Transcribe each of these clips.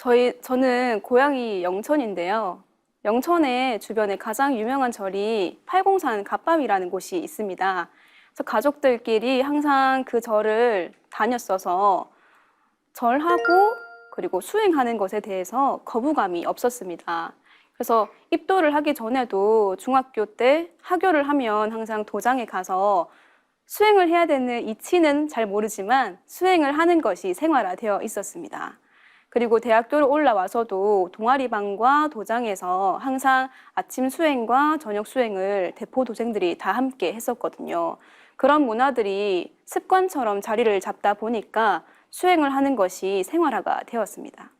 저희 저는 고향이 영천인데요. 영천의 주변에 가장 유명한 절이 팔공산 갓밤이라는 곳이 있습니다. 그래서 가족들끼리 항상 그 절을 다녔어서 절하고 그리고 수행하는 것에 대해서 거부감이 없었습니다. 그래서 입도를 하기 전에도 중학교 때 하교를 하면 항상 도장에 가서 수행을 해야 되는 이치는 잘 모르지만 수행을 하는 것이 생활화되어 있었습니다. 그리고 대학교를 올라와서도 동아리방과 도장에서 항상 아침 수행과 저녁 수행을 대포 도생들이 다 함께 했었거든요. 그런 문화들이 습관처럼 자리를 잡다 보니까 수행을 하는 것이 생활화가 되었습니다.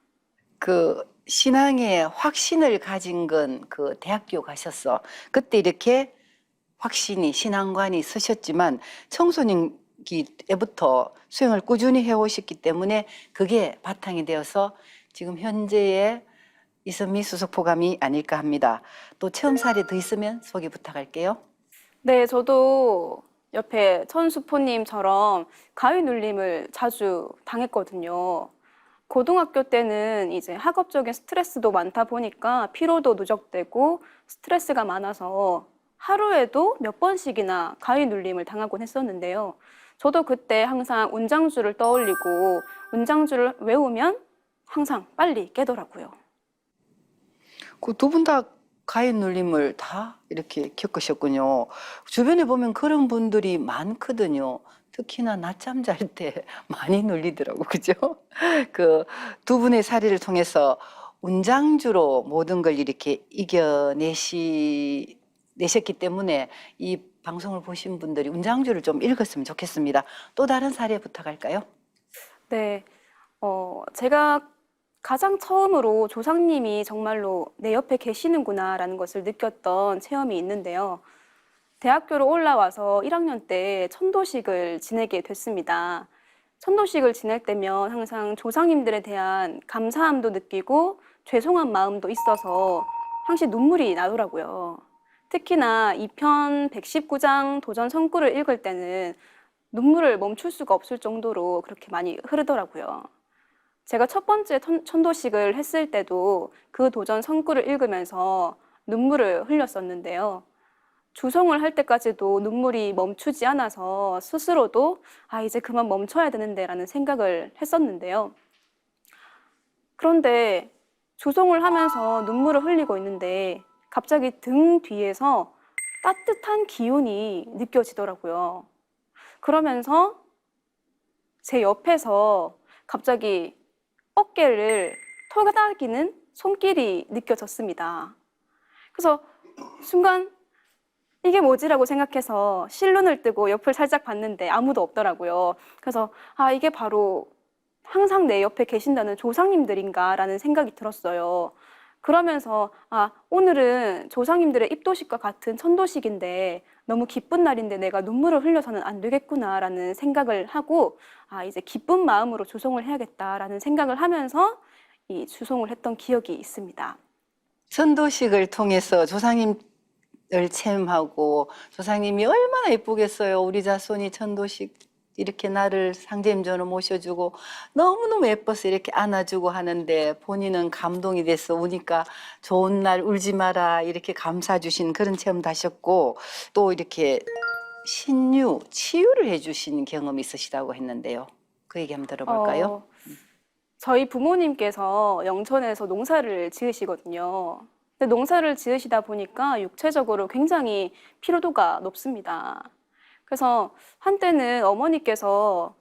그 신앙의 확신을 가진 건 그 대학교 가셨어. 그때 이렇게 확신이 신앙관이 서셨지만 청소년 기 때부터 수행을 꾸준히 해오셨기 때문에 그게 바탕이 되어서 지금 현재의 이선미 수석포감이 아닐까 합니다. 또 체험 사례 더 있으면 소개 부탁할게요. 네, 저도 옆에 천수포님처럼 가위 눌림을 자주 당했거든요. 고등학교 때는 이제 학업적인 스트레스도 많다 보니까 피로도 누적되고 스트레스가 많아서 하루에도 몇 번씩이나 가위 눌림을 당하곤 했었는데요. 저도 그때 항상 운장주를 떠올리고 운장주를 외우면 항상 빨리 깨더라고요. 그 두 분 다 가위 눌림을 다 이렇게 겪으셨군요. 주변에 보면 그런 분들이 많거든요. 특히나 낮잠 잘 때 많이 눌리더라고, 그죠? 그 두 분의 사례를 통해서 운장주로 모든 걸 이렇게 이겨내시 내셨기 때문에 이 방송을 보신 분들이 운장주를 좀 읽었으면 좋겠습니다. 또 다른 사례 부탁할까요? 네, 어, 제가 가장 처음으로 조상님이 정말로 내 옆에 계시는구나라는 것을 느꼈던 체험이 있는데요. 대학교로 올라와서 1학년 때 천도식을 지내게 됐습니다. 천도식을 지낼 때면 항상 조상님들에 대한 감사함도 느끼고 죄송한 마음도 있어서 항시 눈물이 나더라고요. 특히나 2편 119장 도전 성구를 읽을 때는 눈물을 멈출 수가 없을 정도로 그렇게 많이 흐르더라고요. 제가 첫 번째 천- 천도식을 했을 때도 그 도전 성구를 읽으면서 눈물을 흘렸었는데요. 주성을 할 때까지도 눈물이 멈추지 않아서 스스로도 아, 이제 그만 멈춰야 되는데 라는 생각을 했었는데요. 그런데 주성을 하면서 눈물을 흘리고 있는데 갑자기 등 뒤에서 따뜻한 기운이 느껴지더라고요. 그러면서 제 옆에서 갑자기 어깨를 토닥이는 손길이 느껴졌습니다. 그래서 순간 이게 뭐지라고 생각해서 실눈을 뜨고 옆을 살짝 봤는데 아무도 없더라고요. 그래서 아, 이게 바로 항상 내 옆에 계신다는 조상님들인가라는 생각이 들었어요. 그러면서 아, 오늘은 조상님들의 입도식과 같은 천도식인데 너무 기쁜 날인데 내가 눈물을 흘려서는 안 되겠구나라는 생각을 하고 아, 이제 기쁜 마음으로 주송을 해야겠다라는 생각을 하면서 이 주송을 했던 기억이 있습니다. 선도식을 통해서 조상님 을 체험하고 조상님이 얼마나 예쁘겠어요. 우리 자손이 천도식 이렇게 나를 상제임전으로 모셔주고 너무너무 예뻐서 이렇게 안아주고 하는데 본인은 감동이 돼서 우니까 좋은 날 울지 마라 이렇게 감사 주신 그런 체험도 하셨고 또 이렇게 신유 치유를 해주신 경험이 있으시다고 했는데요. 그 얘기 한번 들어볼까요? 어, 저희 부모님께서 영천에서 농사를 지으시거든요. 근데 농사를 지으시다 보니까 육체적으로 굉장히 피로도가 높습니다. 그래서 한때는 어머니께서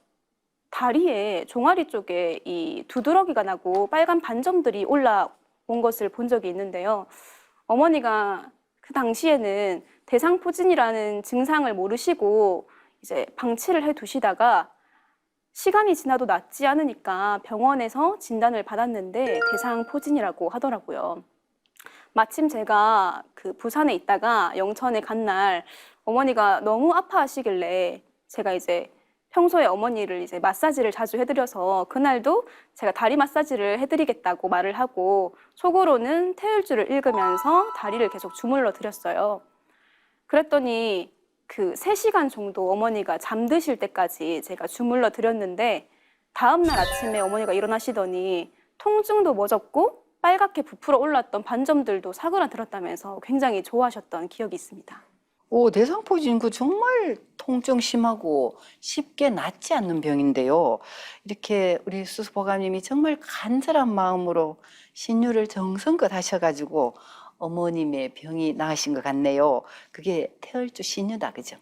다리에 종아리 쪽에 이 두드러기가 나고 빨간 반점들이 올라온 것을 본 적이 있는데요. 어머니가 그 당시에는 대상포진이라는 증상을 모르시고 이제 방치를 해 두시다가 시간이 지나도 낫지 않으니까 병원에서 진단을 받았는데 대상포진이라고 하더라고요. 마침 제가 그 부산에 있다가 영천에 간 날 어머니가 너무 아파하시길래 제가 이제 평소에 어머니를 이제 마사지를 자주 해드려서 그날도 제가 다리 마사지를 해드리겠다고 말을 하고 속으로는 태율주를 읽으면서 다리를 계속 주물러 드렸어요. 그랬더니 그 3시간 정도 어머니가 잠드실 때까지 제가 주물러 드렸는데 다음날 아침에 어머니가 일어나시더니 통증도 멎었고 빨갛게 부풀어 올랐던 반점들도 사그라들었다면서 굉장히 좋아하셨던 기억이 있습니다. 오, 대상포진구 정말 통증 심하고 쉽게 낫지 않는 병인데요. 이렇게 우리 수수보감님이 정말 간절한 마음으로 신유를 정성껏 하셔가지고 어머님의 병이 나으신 것 같네요. 그게 태얼주 신유다, 그죠?